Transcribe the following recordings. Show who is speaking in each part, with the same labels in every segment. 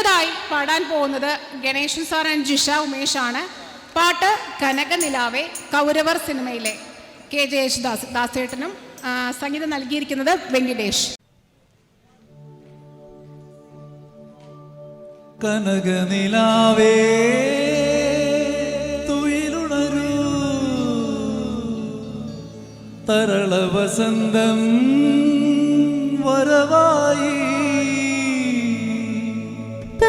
Speaker 1: അടുത്തതായി പാടാൻ പോകുന്നത് ഗണേശൻ സാർ ആൻഡ് ജിഷ ഉമേഷാണ്. പാട്ട് കനകനിലാവെ കൗരവർ സിനിമയിലെ കെ ജെ യേശുദാസ് ദാസേട്ടനും സംഗീതം നൽകിയിരിക്കുന്നത് വെങ്കിടേഷ്.
Speaker 2: കനകനിലാവേ തുയിലുണരൂ തരള വസന്തം വരവായി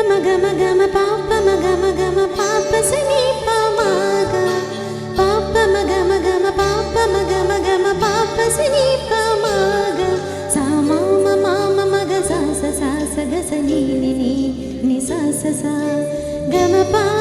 Speaker 3: गम पाप गाप सनी प मा गाप म गम पाप म गम पाप सी प मा ग मा मग सस ग स। नीनि सम पा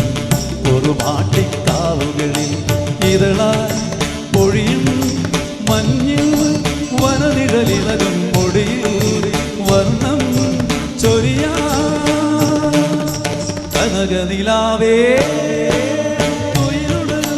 Speaker 2: കനകനിലാവേ തുയിലുടരൂ.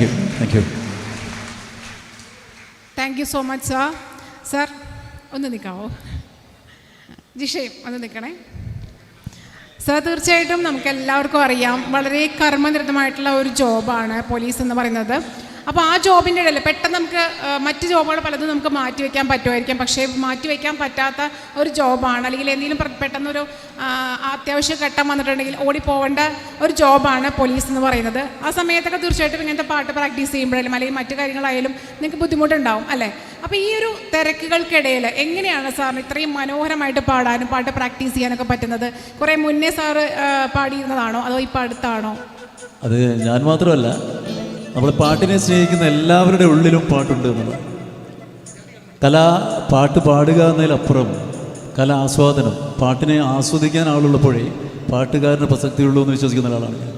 Speaker 2: Thank you thank you
Speaker 1: thank you so much sir sir ഒന്ന് നിൽക്കാവോ? ജിഷയും ഒന്ന് നിൽക്കണേ. സാർ തീർച്ചയായിട്ടും നമുക്ക് എല്ലാവർക്കും അറിയാം. വളരെ കർമ്മനിരതമായിട്ടുള്ള ഒരു ജോബാണ് പോലീസ് എന്ന് പറയുന്നത്. അപ്പോൾ ആ ജോബിന്റെ ഇടയിൽ പെട്ടെന്ന് നമുക്ക് മറ്റ് ജോബുകൾ പലതും നമുക്ക് മാറ്റി വയ്ക്കാൻ പറ്റുമായിരിക്കും. പക്ഷേ മാറ്റി വയ്ക്കാൻ പറ്റാത്ത ഒരു ജോബാണ്. അല്ലെങ്കിൽ എന്തെങ്കിലും പെട്ടെന്നൊരു അത്യാവശ്യ ഘട്ടം വന്നിട്ടുണ്ടെങ്കിൽ ഓടിപ്പോവേണ്ട ഒരു ജോബാണ് പോലീസ് എന്ന് പറയുന്നത്. ആ സമയത്തൊക്കെ തീർച്ചയായിട്ടും ഇങ്ങനത്തെ പാട്ട് പ്രാക്ടീസ് ചെയ്യുമ്പോഴായാലും അല്ലെങ്കിൽ മറ്റു കാര്യങ്ങളായാലും നിങ്ങൾക്ക് ബുദ്ധിമുട്ടുണ്ടാവും അല്ലേ? അപ്പോൾ ഈ ഒരു തിരക്കുകൾക്കിടയിൽ എങ്ങനെയാണ് സാറിന് ഇത്രയും മനോഹരമായിട്ട് പാടാനും പാട്ട് പ്രാക്ടീസ് ചെയ്യാനൊക്കെ പറ്റുന്നത്? കുറേ മുന്നേ സാറ് പാടിയിരുന്നതാണോ? അതോ ഇപ്പോൾ അടുത്താണോ?
Speaker 2: അത് ഞാൻ മാത്രമല്ല നമ്മൾ പാട്ടിനെ സ്നേഹിക്കുന്ന എല്ലാവരുടെ ഉള്ളിലും പാട്ടുണ്ട് എന്നുള്ളത് കല പാട്ട് പാടുക എന്നതിലപ്പുറം കല ആസ്വാദനം പാട്ടിനെ ആസ്വദിക്കാൻ ആളുള്ളപ്പോഴേ പാട്ടുകാരന് പ്രസക്തിയുള്ളൂ എന്ന് വിശ്വസിക്കുന്ന ഒരാളാണ് ഞാൻ.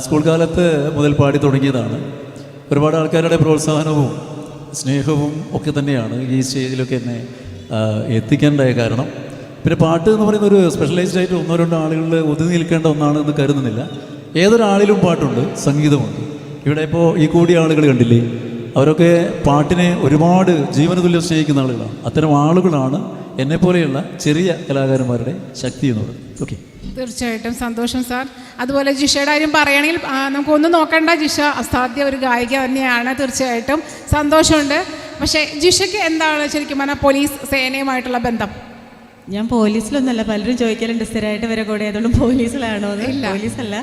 Speaker 2: സ്കൂൾ കാലത്ത് മുതൽ പാടി തുടങ്ങിയതാണ്. ഒരുപാട് ആൾക്കാരുടെ പ്രോത്സാഹനവും സ്നേഹവും ഒക്കെ തന്നെയാണ് ഈ സ്റ്റേജിലൊക്കെ എന്നെ ആ, എത്തിക്കേണ്ടായ കാരണം. പിന്നെ പാട്ട് എന്ന് പറയുന്ന ഒരു സ്പെഷ്യലൈസ്ഡ് ആയിട്ട് ഒന്നോ രണ്ടോ ആളുകളിൽ ഒതുങ്ങി നിൽക്കേണ്ട ഒന്നാണ് എന്ന് കരുതുന്നില്ല. ഏതൊരാളിലും പാട്ടുണ്ട് സംഗീതമുണ്ട്. ഇവിടെ ഇപ്പോൾ ഈ കൂടിയ ആളുകൾ കണ്ടില്ലേ? അവരൊക്കെ പാട്ടിനെ ഒരുപാട് ജീവനതുല്യം സ്നേഹിക്കുന്ന ആളുകളാണ്. അത്തരം ആളുകളാണ് എന്നെ പോലെയുള്ള ചെറിയ കലാകാരന്മാരുടെ ശക്തി എന്ന് പറയുന്നത് ഓക്കെ
Speaker 1: തീർച്ചയായിട്ടും സന്തോഷം സാർ. അതുപോലെ ജിഷയുടെ കാര്യം പറയുകയാണെങ്കിൽ നമുക്കൊന്നും നോക്കണ്ട. ജിഷ അസാധ്യ ഒരു ഗായിക തന്നെയാണ് തീർച്ചയായിട്ടും. സന്തോഷമുണ്ട്. പക്ഷേ ജിഷയ്ക്ക് എന്താണ് ശരിക്കും പറഞ്ഞാൽ പോലീസ് സേനയുമായിട്ടുള്ള ബന്ധം?
Speaker 3: ഞാൻ പോലീസിലൊന്നല്ല പലരും ചോദിക്കലുണ്ട് സ്ഥിരമായിട്ട് വരെ കൂടെ ഏതോളം പോലീസിലാണോ പോലീസല്ല.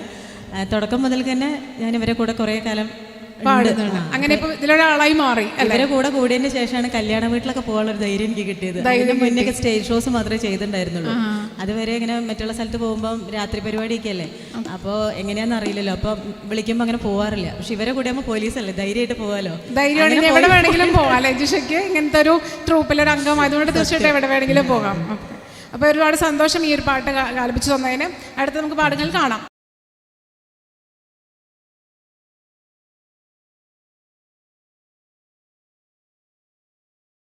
Speaker 3: തുടക്കം മുതൽ തന്നെ ഞാൻ ഇവരെ കൂടെ കുറേ കാലം.
Speaker 1: പാടുന്നുണ്ട് അങ്ങനെ ഇപ്പൊ ഇതിലൊരാളായി മാറി
Speaker 3: ഇവരെ കൂടെ കൂടിയതിന് ശേഷമാണ് കല്യാണ വീട്ടിലൊക്കെ പോകാനുള്ള ഒരു ധൈര്യം എനിക്ക് കിട്ടിയത്. അതിന് മുന്നേ സ്റ്റേജ് ഷോസ് മാത്രമേ ചെയ്തിട്ടുണ്ടായിരുന്നുള്ളൂ. അതുവരെ ഇങ്ങനെ മറ്റുള്ള സ്ഥലത്ത് പോകുമ്പോൾ രാത്രി പരിപാടിയൊക്കെ അല്ലേ? അപ്പോൾ എങ്ങനെയാന്ന് അറിയില്ലല്ലോ. അപ്പോൾ വിളിക്കുമ്പോൾ അങ്ങനെ പോവാറില്ല. പക്ഷെ ഇവരെ കൂടെ ആകുമ്പോൾ പോലീസല്ലേ? ധൈര്യമായിട്ട് പോവാലോ?
Speaker 1: ധൈര്യമാണെങ്കിൽ എവിടെ വേണമെങ്കിലും പോകാം അല്ലേ ജിഷയ്ക്ക്? ഇങ്ങനത്തെ ഒരു ട്രൂപ്പിലൊരു അംഗം. അതുകൊണ്ട് തീർച്ചയായിട്ടും എവിടെ വേണമെങ്കിലും പോകാം. അപ്പോൾ ഒരുപാട് സന്തോഷം ഈ ഒരു പാട്ട് ഗാ- തന്നതിന്. അടുത്ത് നമുക്ക് പാടുകൾ കാണാം.